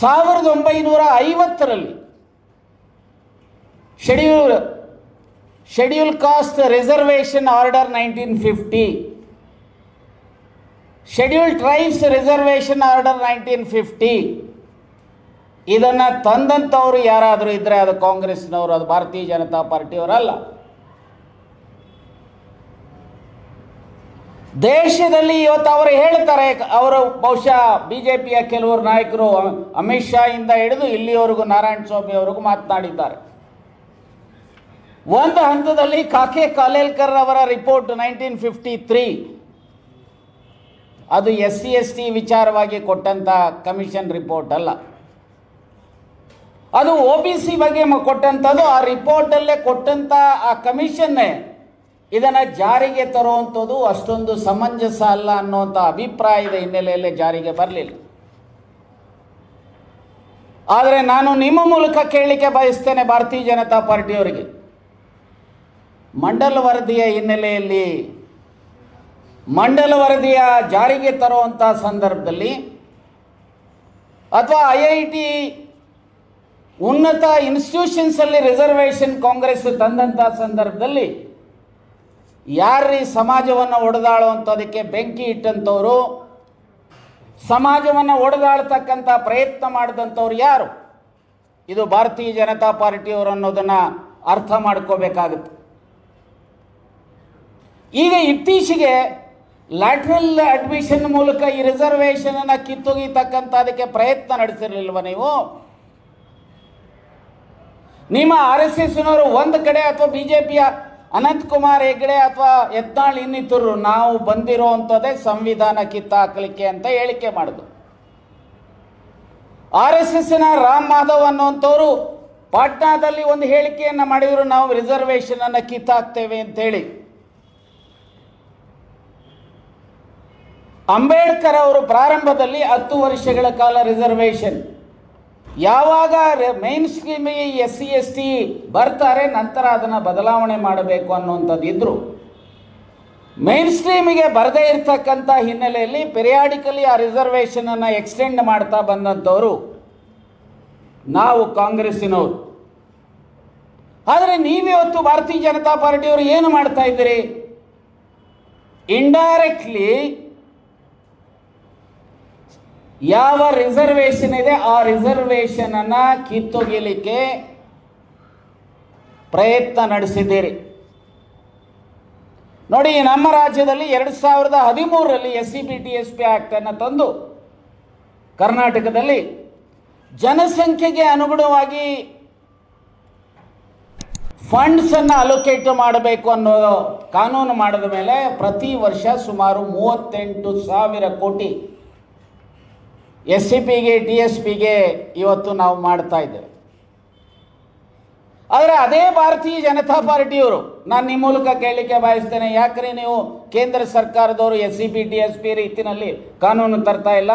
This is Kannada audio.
ಸಾವಿರದ ಒಂಬೈನೂರ ಐವತ್ತರಲ್ಲಿ schedule schedule caste reservation order nineteen fifty, schedule tribes reservation order nineteen fifty, ಇದನ್ನು ತಂದಂಥವ್ರು ಯಾರಾದರೂ ಇದ್ದರೆ ಅದು ಕಾಂಗ್ರೆಸ್ನವರು, ಅದು ಭಾರತೀಯ ಜನತಾ ಪಾರ್ಟಿಯವರಲ್ಲ. ದೇಶದಲ್ಲಿ ಇವತ್ತು ಅವರು ಹೇಳ್ತಾರೆ, ಅವರು ಬಹುಶಃ ಬಿ ಜೆ ಪಿಯ ಕೆಲವರು ನಾಯಕರು ಅಮಿತ್ ಶಾ ಇಂದ ಹಿಡಿದು ಇಲ್ಲಿವರೆಗೂ ನಾರಾಯಣ ಸ್ವಾಮಿ ಅವರಿಗೂ ಮಾತನಾಡಿದ್ದಾರೆ. ಒಂದು ಹಂತದಲ್ಲಿ ಕಾಕೆ ಕಾಲೇಲ್ಕರ್ ಅವರ ರಿಪೋರ್ಟ್ ನೈನ್ಟೀನ್ ಫಿಫ್ಟಿ ತ್ರೀ, ಅದು ಎಸ್ ಸಿ ಎಸ್ ಟಿ ವಿಚಾರವಾಗಿ ಕೊಟ್ಟಂಥ ಕಮಿಷನ್ ರಿಪೋರ್ಟ್ ಅಲ್ಲ. ಅದು ಒ ಬಿ ಸಿ ಬಗ್ಗೆ ಕೊಟ್ಟಂಥದ್ದು ಆ ರಿಪೋರ್ಟಲ್ಲೇ ಕೊಟ್ಟಂಥ ಆ ಕಮಿಷನ್ನೇ ಇದನ್ನು ಜಾರಿಗೆ ತರುವಂಥದ್ದು ಅಷ್ಟೊಂದು ಸಮಂಜಸ ಅಲ್ಲ ಅನ್ನುವಂಥ ಅಭಿಪ್ರಾಯದ ಹಿನ್ನೆಲೆಯಲ್ಲಿ ಜಾರಿಗೆ ಬರಲಿಲ್ಲ. ಆದರೆ ನಾನು ನಿಮ್ಮ ಮೂಲಕ ಕೇಳಲಿಕ್ಕೆ ಬಯಸ್ತೇನೆ ಭಾರತೀಯ ಜನತಾ ಪಾರ್ಟಿಯವರಿಗೆ. ಮಂಡಲ ವರದಿಯ ಹಿನ್ನೆಲೆಯಲ್ಲಿ ಮಂಡಲ ವರದಿಯ ಜಾರಿಗೆ ತರುವಂಥ ಸಂದರ್ಭದಲ್ಲಿ ಅಥವಾ ಐ ಐ ಟಿ ಉನ್ನತ ಇನ್ಸ್ಟಿಟ್ಯೂಷನ್ಸಲ್ಲಿ ರಿಸರ್ವೇಷನ್ ಕಾಂಗ್ರೆಸ್ ತಂದಂಥ ಸಂದರ್ಭದಲ್ಲಿ ಯಾರ್ರೀ ಸಮಾಜವನ್ನು ಒಡೆದಾಳುವಂಥದಕ್ಕೆ ಬೆಂಕಿ ಇಟ್ಟಂಥವರು? ಸಮಾಜವನ್ನು ಒಡೆದಾಳ್ತಕ್ಕಂಥ ಪ್ರಯತ್ನ ಮಾಡಿದಂಥವ್ರು ಯಾರು? ಇದು ಭಾರತೀಯ ಜನತಾ ಪಾರ್ಟಿಯವರು ಅನ್ನೋದನ್ನು ಅರ್ಥ ಮಾಡ್ಕೋಬೇಕಾಗುತ್ತೆ. ಈಗ ಇತ್ತೀಚೆಗೆ ಲ್ಯಾಟ್ರಲ್ ಅಡ್ಮಿಷನ್ ಮೂಲಕ ಈ ರಿಸರ್ವೇಷನನ್ನು ಕಿತ್ತೊಗಿತಕ್ಕಂಥ ಅದಕ್ಕೆ ಪ್ರಯತ್ನ ನಡೆಸಿರಲಿಲ್ವ ನೀವು? ನಿಮ್ಮ ಆರ್ ಎಸ್ ಎಸ್ನವರು ಒಂದು ಕಡೆ ಅಥವಾ ಬಿ ಜೆ ಪಿಯ ಅನಂತಕುಮಾರ್ ಹೆಗ್ಡೆ ಅಥವಾ ಯತ್ನಾಳ್ ಇನ್ನಿತರರು ನಾವು ಬಂದಿರೋವಂಥದ್ದೇ ಸಂವಿಧಾನ ಕಿತ್ತ ಹಾಕಲಿಕ್ಕೆ ಅಂತ ಹೇಳಿಕೆ ಮಾಡಿದ್ರು ಆರ್ ಎಸ್ ಎಸ್ನ ರಾಮ್ ಮಾಧವ್ ಅನ್ನುವಂಥವ್ರು ಪಾಟ್ನಾದಲ್ಲಿ ಒಂದು ಹೇಳಿಕೆಯನ್ನು ಮಾಡಿದ್ರು, ನಾವು ರಿಸರ್ವೇಷನ್ ಅನ್ನು ಕಿತ್ತಾಕ್ತೇವೆ ಅಂತೇಳಿ. ಅಂಬೇಡ್ಕರ್ ಅವರು ಪ್ರಾರಂಭದಲ್ಲಿ ಹತ್ತು ವರ್ಷಗಳ ಕಾಲ ರಿಸರ್ವೇಷನ್ ಯಾವಾಗ ಮೈನ್ ಸ್ಟ್ರೀಮಿಗೆ ಎಸ್ ಸಿ ಎಸ್ ಟಿ ಬರ್ತಾರೆ, ನಂತರ ಅದನ್ನು ಬದಲಾವಣೆ ಮಾಡಬೇಕು ಅನ್ನುವಂಥದ್ದು ಇದ್ರು. ಮೈನ್ ಸ್ಟ್ರೀಮಿಗೆ ಬರದೇ ಇರತಕ್ಕಂಥ ಹಿನ್ನೆಲೆಯಲ್ಲಿ ಪೆರಿಯಾಡಿಕಲಿ ಆ ರಿಸರ್ವೇಷನನ್ನು ಎಕ್ಸ್ಟೆಂಡ್ ಮಾಡ್ತಾ ಬಂದಂಥವರು ನಾವು ಕಾಂಗ್ರೆಸ್ಸಿನವರು. ಆದರೆ ನೀವಿವತ್ತು ಭಾರತೀಯ ಜನತಾ ಪಾರ್ಟಿಯವರು ಏನು ಮಾಡ್ತಾ ಇದ್ದೀರಿ? ಇಂಡೈರೆಕ್ಟ್ಲಿ ಯಾವ ರಿಸರ್ವೇಶನ್ ಇದೆ? ಆ ರಿಸರ್ವೇಶನ್ ಅನ್ನ ಕಿತ್ತೊಗಿಲಿಕ್ಕೆ ಪ್ರಯತ್ನ ನಡೆಸಿದ್ದೀರಿ. ನೋಡಿ, ನಮ್ಮ ರಾಜ್ಯದಲ್ಲಿ ಎರಡು ಸಾವಿರದ ಹದಿಮೂರರಲ್ಲಿ S C B T S P ಆ್ಯಕ್ಟನ್ನು ತಂದು ಕರ್ನಾಟಕದಲ್ಲಿ ಜನಸಂಖ್ಯೆಗೆ ಅನುಗುಣವಾಗಿ ಫಂಡ್ಸನ್ನು ಅಲೋಕೇಟ್ ಮಾಡಬೇಕು ಅನ್ನೋ ಕಾನೂನು ಮಾಡಿದ ಮೇಲೆ ಪ್ರತಿ ವರ್ಷ ಸುಮಾರು ಮೂವತ್ತೆಂಟು ಸಾವಿರ ಕೋಟಿ ಎಸ್ ಸಿ ಪಿಗೆ ಡಿ ಎಸ್ ಪಿಗೆ ಇವತ್ತು ನಾವು ಮಾಡ್ತಾ ಇದ್ದೇವೆ. ಆದರೆ ಅದೇ ಭಾರತೀಯ ಜನತಾ ಪಾರ್ಟಿಯವರು, ನಾನು ನಿಮ್ಮ ಮೂಲಕ ಕೇಳಲಿಕ್ಕೆ ಬಯಸ್ತೇನೆ, ಯಾಕ್ರಿ ನೀವು ಕೇಂದ್ರ ಸರ್ಕಾರದವರು S C P D S P ರೀತಿಯಲ್ಲಿ ಕಾನೂನು ತರ್ತಾ ಇಲ್ಲ?